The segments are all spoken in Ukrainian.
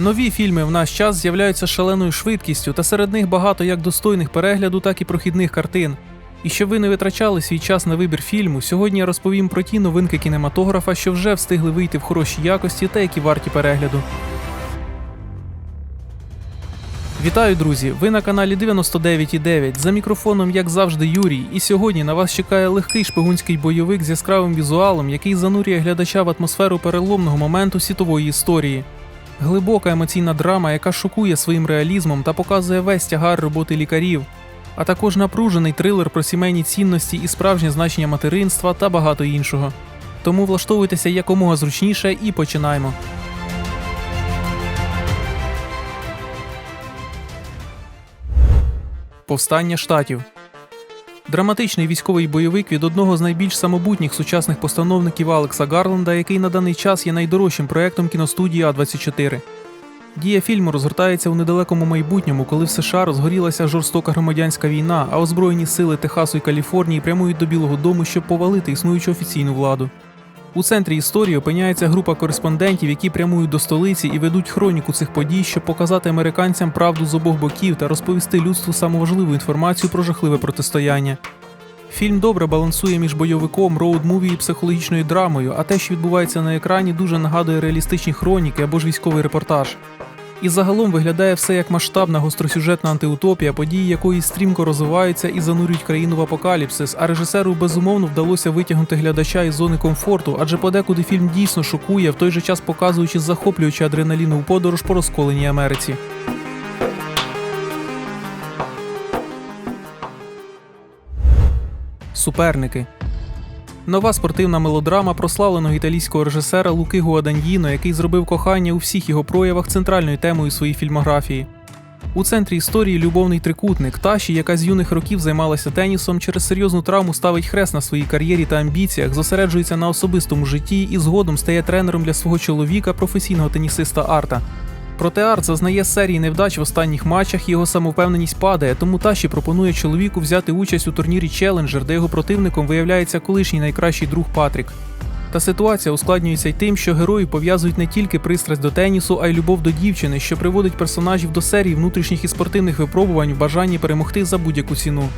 Нові фільми в наш час з'являються шаленою швидкістю, та серед них багато як достойних перегляду, так і прохідних картин. І щоб ви не витрачали свій час на вибір фільму, сьогодні я розповім про ті новинки кінематографа, що вже встигли вийти в хорошій якості та які варті перегляду. Вітаю, друзі! Ви на каналі 99.9. За мікрофоном, як завжди, Юрій. І сьогодні на вас чекає легкий шпигунський бойовик з яскравим візуалом, який занурює глядача в атмосферу переломного моменту світової історії. Глибока емоційна драма, яка шокує своїм реалізмом та показує весь тягар роботи лікарів, а також напружений трилер про сімейні цінності і справжнє значення материнства та багато іншого. Тому влаштовуйтеся якомога зручніше і починаємо. Повстання штатів. Драматичний військовий бойовик від одного з найбільш самобутніх сучасних постановників Алекса Гарленда, який на даний час є найдорожчим проектом кіностудії А24. Дія фільму розгортається у недалекому майбутньому, коли в США розгорілася жорстока громадянська війна, а озброєні сили Техасу і Каліфорнії прямують до Білого Дому, щоб повалити існуючу офіційну владу. У центрі історії опиняється група кореспондентів, які прямують до столиці і ведуть хроніку цих подій, щоб показати американцям правду з обох боків та розповісти людству самоважливу інформацію про жахливе протистояння. Фільм добре балансує між бойовиком, роуд-муві і психологічною драмою, а те, що відбувається на екрані, дуже нагадує реалістичні хроніки або ж військовий репортаж. І загалом виглядає все як масштабна гостросюжетна антиутопія, події якої стрімко розвиваються і занурюють країну в апокаліпсис. А режисеру безумовно вдалося витягнути глядача із зони комфорту, адже подекуди фільм дійсно шокує, в той же час показуючи захоплюючи адреналінову подорож по розколеній Америці. Суперники. Нова спортивна мелодрама прославленого італійського режисера Луки Гуадандіно, який зробив кохання у всіх його проявах центральною темою своєї фільмографії. У центрі історії любовний трикутник Таші, яка з юних років займалася тенісом, через серйозну травму ставить хрест на своїй кар'єрі та амбіціях, зосереджується на особистому житті і згодом стає тренером для свого чоловіка, професійного тенісиста Арта. Проте Арт зазнає серії невдач в останніх матчах, його самовпевненість падає, тому Таші пропонує чоловіку взяти участь у турнірі Челенджер, де його противником виявляється колишній найкращий друг Патрік. Та ситуація ускладнюється й тим, що герої пов'язують не тільки пристрасть до тенісу, а й любов до дівчини, що приводить персонажів до серії внутрішніх і спортивних випробувань в бажанні перемогти за будь-яку ціну.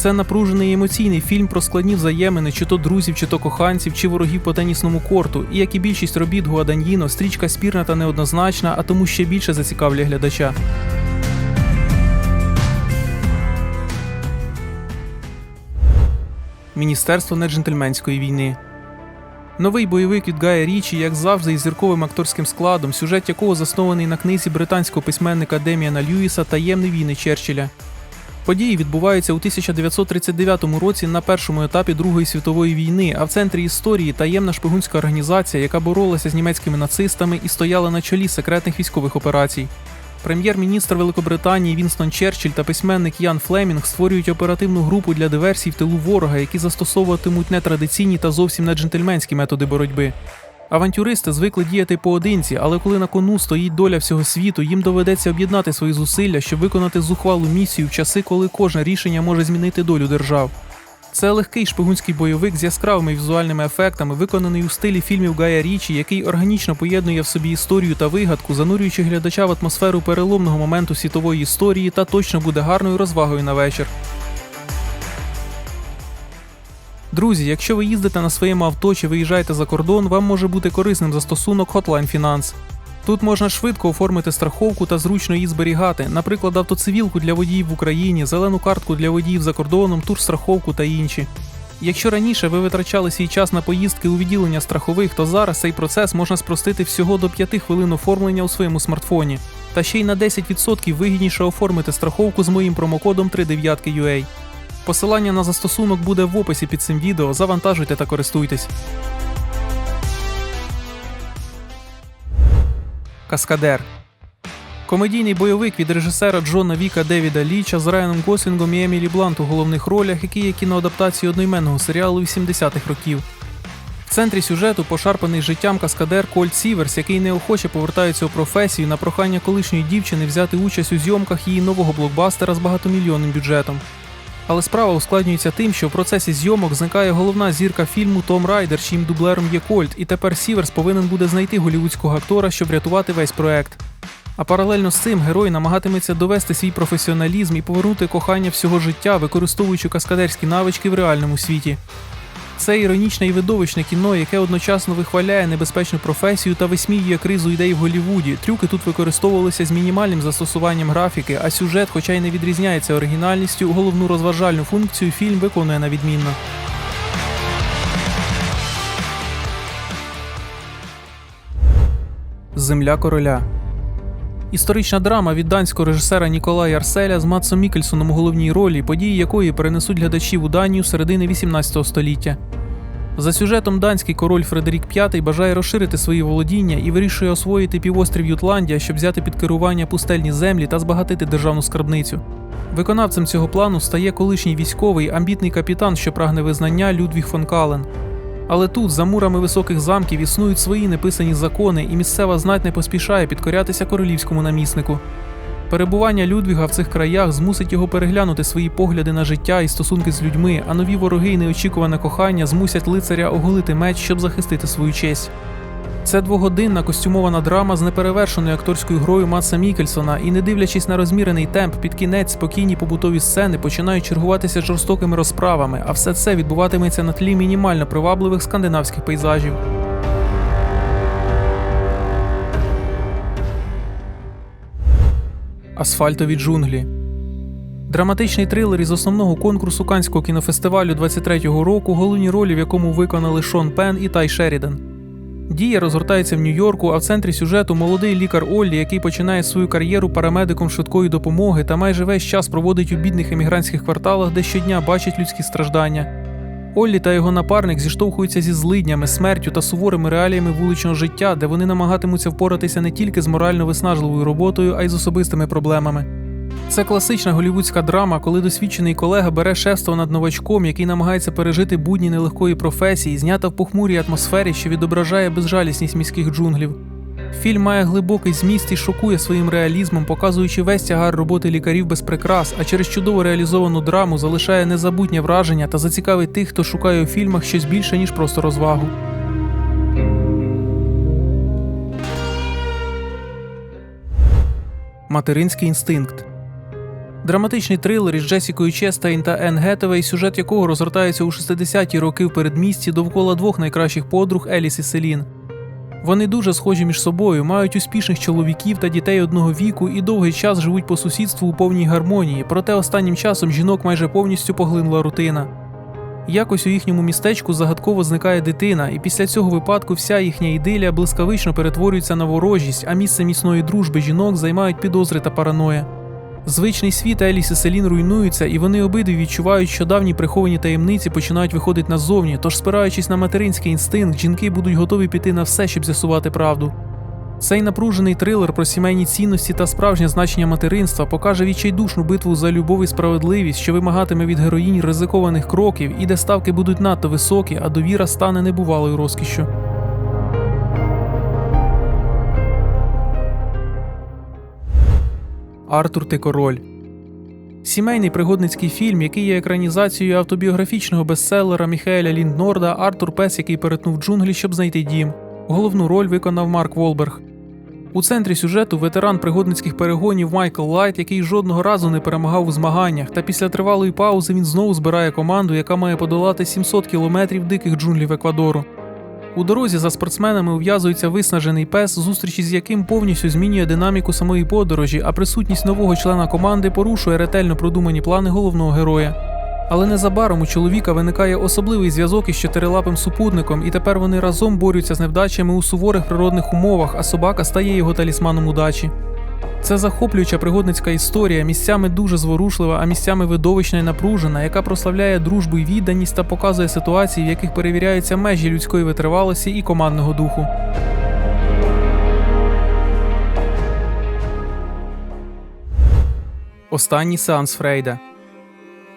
Це напружений емоційний фільм про складні взаємини, чи то друзів, чи то коханців, чи ворогів по тенісному корту. І як і більшість робіт Гуаданьїно, стрічка спірна та неоднозначна, а тому ще більше зацікавлює глядача. Міністерство неджентльменської війни. Новий бойовик від Гая Річі, як завжди, із зірковим акторським складом, сюжет якого заснований на книзі британського письменника Деміана Льюіса Таємні війни Черчилля. Події відбуваються у 1939 році на першому етапі Другої світової війни, а в центрі історії таємна шпигунська організація, яка боролася з німецькими нацистами і стояла на чолі секретних військових операцій. Прем'єр-міністр Великобританії Вінстон Черчилль та письменник Ян Флемінг створюють оперативну групу для диверсій в тилу ворога, які застосовуватимуть нетрадиційні та зовсім не джентльменські методи боротьби. Авантюристи звикли діяти поодинці, але коли на кону стоїть доля всього світу, їм доведеться об'єднати свої зусилля, щоб виконати зухвалу місію в часи, коли кожне рішення може змінити долю держав. Це легкий шпигунський бойовик з яскравими візуальними ефектами, виконаний у стилі фільмів Гая Річі, який органічно поєднує в собі історію та вигадку, занурюючи глядача в атмосферу переломного моменту світової історії та точно буде гарною розвагою на вечір. Друзі, якщо ви їздите на своєму авто чи виїжджаєте за кордон, вам може бути корисним застосунок Hotline Finance. Тут можна швидко оформити страховку та зручно її зберігати, наприклад, автоцивілку для водіїв в Україні, зелену картку для водіїв за кордоном, турстраховку та інші. Якщо раніше ви витрачали свій час на поїздки у відділення страхових, то зараз цей процес можна спростити всього до 5 хвилин оформлення у своєму смартфоні. Та ще й на 10% вигідніше оформити страховку з моїм промокодом 39UA. Посилання на застосунок буде в описі під цим відео. Завантажуйте та користуйтесь. Каскадер. Комедійний бойовик від режисера Джона Віка Девіда Ліча з Райаном Гослінгом і Емілі Блант у головних ролях, який є кіноадаптацією одноіменного серіалу 80-х років. В центрі сюжету пошарпаний життям каскадер Кольт Сіверс, який неохоче повертається у професію на прохання колишньої дівчини взяти участь у зйомках її нового блокбастера з багатомільйонним бюджетом. Але справа ускладнюється тим, що в процесі зйомок зникає головна зірка фільму Том Райдер, чим дублером є Кольт, і тепер Сіверс повинен буде знайти голівудського актора, щоб врятувати весь проект. А паралельно з цим герой намагатиметься довести свій професіоналізм і повернути кохання всього життя, використовуючи каскадерські навички в реальному світі. Це іронічне і видовищне кіно, яке одночасно вихваляє небезпечну професію та висміює кризу ідей в Голлівуді. Трюки тут використовувалися з мінімальним застосуванням графіки, а сюжет, хоча й не відрізняється оригінальністю, головну розважальну функцію фільм виконує на відмінно. Земля короля. Історична драма від данського режисера Ніколая Арселя з Матсом Мікельсоном у головній ролі, події якої перенесуть глядачів у Данію середини 18 століття. За сюжетом данський король Фредерік V бажає розширити свої володіння і вирішує освоїти півострів Ютландія, щоб взяти під керування пустельні землі та збагатити державну скарбницю. Виконавцем цього плану стає колишній військовий амбітний капітан, що прагне визнання Людвіг фон Кален. Але тут, за мурами високих замків, існують свої неписані закони, і місцева знать не поспішає підкорятися королівському наміснику. Перебування Людвіга в цих краях змусить його переглянути свої погляди на життя і стосунки з людьми, а нові вороги і неочікуване кохання змусять лицаря оголити меч, щоб захистити свою честь. Це двогодинна костюмована драма з неперевершеною акторською грою Матса Мікельсона, і, не дивлячись на розмірений темп, під кінець спокійні побутові сцени починають чергуватися жорстокими розправами, а все це відбуватиметься на тлі мінімально привабливих скандинавських пейзажів. Асфальтові джунглі. Драматичний трилер із основного конкурсу Канського кінофестивалю 23-го року, головні ролі в якому виконали Шон Пен і Тай Шерідан. Дія розгортається в Нью-Йорку, а в центрі сюжету молодий лікар Оллі, який починає свою кар'єру парамедиком швидкої допомоги та майже весь час проводить у бідних емігрантських кварталах, де щодня бачить людські страждання. Оллі та його напарник зіштовхуються зі злиднями, смертю та суворими реаліями вуличного життя, де вони намагатимуться впоратися не тільки з морально виснажливою роботою, а й з особистими проблемами. Це класична голівудська драма, коли досвідчений колега бере шефство над новачком, який намагається пережити будні нелегкої професії, знята в похмурій атмосфері, що відображає безжалісність міських джунглів. Фільм має глибокий зміст і шокує своїм реалізмом, показуючи весь тягар роботи лікарів без прикрас, а через чудово реалізовану драму залишає незабутнє враження та зацікавить тих, хто шукає у фільмах щось більше, ніж просто розвагу. Материнський інстинкт. Драматичний трилер із Джесікою Честейн та Енн Гетевей, сюжет якого розгортається у 60-ті роки в передмісті довкола двох найкращих подруг Еліс і Селін. Вони дуже схожі між собою, мають успішних чоловіків та дітей одного віку і довгий час живуть по сусідству у повній гармонії, проте останнім часом жінок майже повністю поглинула рутина. Якось у їхньому містечку загадково зникає дитина, і після цього випадку вся їхня ідилія блискавично перетворюється на ворожість, а місце міцної дружби жінок займають підозри та параноя. Звичний світ Еліс і Селін руйнуються, і вони обидві відчувають, що давні приховані таємниці починають виходити назовні, тож, спираючись на материнський інстинкт, жінки будуть готові піти на все, щоб з'ясувати правду. Цей напружений трилер про сімейні цінності та справжнє значення материнства покаже відчайдушну битву за любов і справедливість, що вимагатиме від героїнь ризикованих кроків, і де ставки будуть надто високі, а довіра стане небувалою розкішшю. Артур ти король. Сімейний пригодницький фільм, який є екранізацією автобіографічного бестселера Міхаеля Лінднорда Артур Пес, який перетнув джунглі, щоб знайти дім. Головну роль виконав Марк Волберг. У центрі сюжету ветеран пригодницьких перегонів Майкл Лайт, який жодного разу не перемагав у змаганнях, та після тривалої паузи він знову збирає команду, яка має подолати 700 кілометрів диких джунглів Еквадору. У дорозі за спортсменами ув'язується виснажений пес, зустрічі з яким повністю змінює динаміку самої подорожі, а присутність нового члена команди порушує ретельно продумані плани головного героя. Але незабаром у чоловіка виникає особливий зв'язок із чотирилапим супутником, і тепер вони разом борються з невдачами у суворих природних умовах, а собака стає його талісманом удачі. Це захоплююча пригодницька історія, місцями дуже зворушлива, а місцями видовищна і напружена, яка прославляє дружбу і відданість та показує ситуації, в яких перевіряються межі людської витривалості і командного духу. Останній сеанс Фрейда.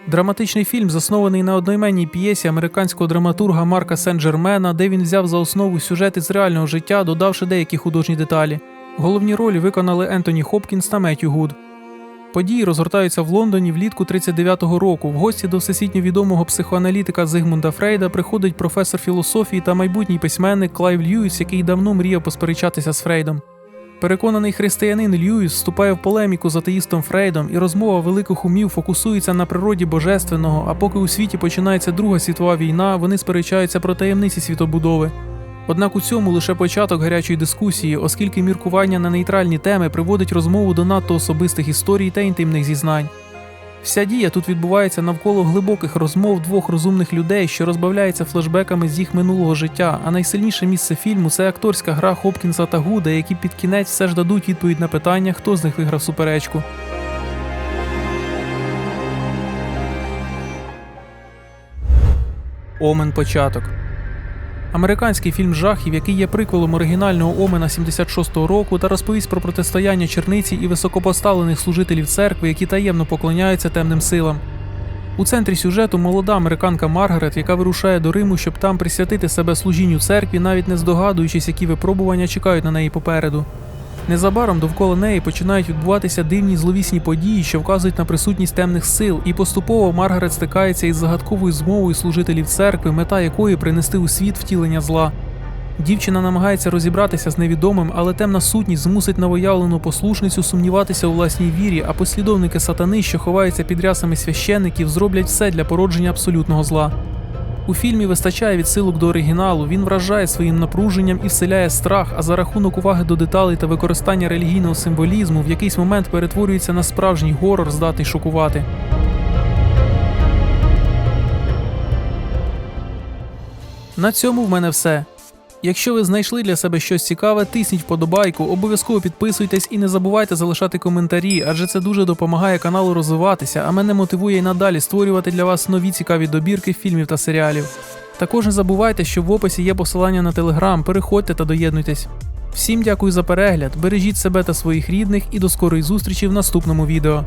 Драматичний фільм заснований на одноіменній п'єсі американського драматурга Марка Сен-Джермена, де він взяв за основу сюжет із реального життя, додавши деякі художні деталі. Головні ролі виконали Ентоні Хопкінс та Меттю Гуд. Події розгортаються в Лондоні влітку 39-го року. В гості до всесвітньо відомого психоаналітика Зигмунда Фрейда приходить професор філософії та майбутній письменник Клайв Льюіс, який давно мріяв посперечатися з Фрейдом. Переконаний християнин Льюіс вступає в полеміку з атеїстом Фрейдом, і розмова великих умів фокусується на природі божественного. А поки у світі починається Друга світова війна, вони сперечаються про таємниці світобудови. Однак у цьому лише початок гарячої дискусії, оскільки міркування на нейтральні теми приводить розмову до надто особистих історій та інтимних зізнань. Вся дія тут відбувається навколо глибоких розмов двох розумних людей, що розбавляються флешбеками з їх минулого життя. А найсильніше місце фільму це акторська гра Хопкінса та Гуда, які під кінець все ж дадуть відповідь на питання, хто з них виграв суперечку. Омен початок. Американський фільм жахів, який є приквелом оригінального Омена 76-го року та розповість про протистояння черниці і високопоставлених служителів церкви, які таємно поклоняються темним силам. У центрі сюжету молода американка Маргарет, яка вирушає до Риму, щоб там присвятити себе служінню церкві, навіть не здогадуючись, які випробування чекають на неї попереду. Незабаром довкола неї починають відбуватися дивні зловісні події, що вказують на присутність темних сил, і поступово Маргарет стикається із загадковою змовою служителів церкви, мета якої принести у світ втілення зла. Дівчина намагається розібратися з невідомим, але темна сутність змусить новоявлену послушницю сумніватися у власній вірі, а послідовники сатани, що ховаються під рясами священників, зроблять все для породження абсолютного зла. У фільмі вистачає відсилок до оригіналу, він вражає своїм напруженням і вселяє страх, а за рахунок уваги до деталей та використання релігійного символізму в якийсь момент перетворюється на справжній горор, здатний шокувати. На цьому в мене все. Якщо ви знайшли для себе щось цікаве, тисніть вподобайку, обов'язково підписуйтесь і не забувайте залишати коментарі, адже це дуже допомагає каналу розвиватися, а мене мотивує й надалі створювати для вас нові цікаві добірки фільмів та серіалів. Також не забувайте, що в описі є посилання на телеграм, переходьте та доєднуйтесь. Всім дякую за перегляд, бережіть себе та своїх рідних і до скорої зустрічі в наступному відео.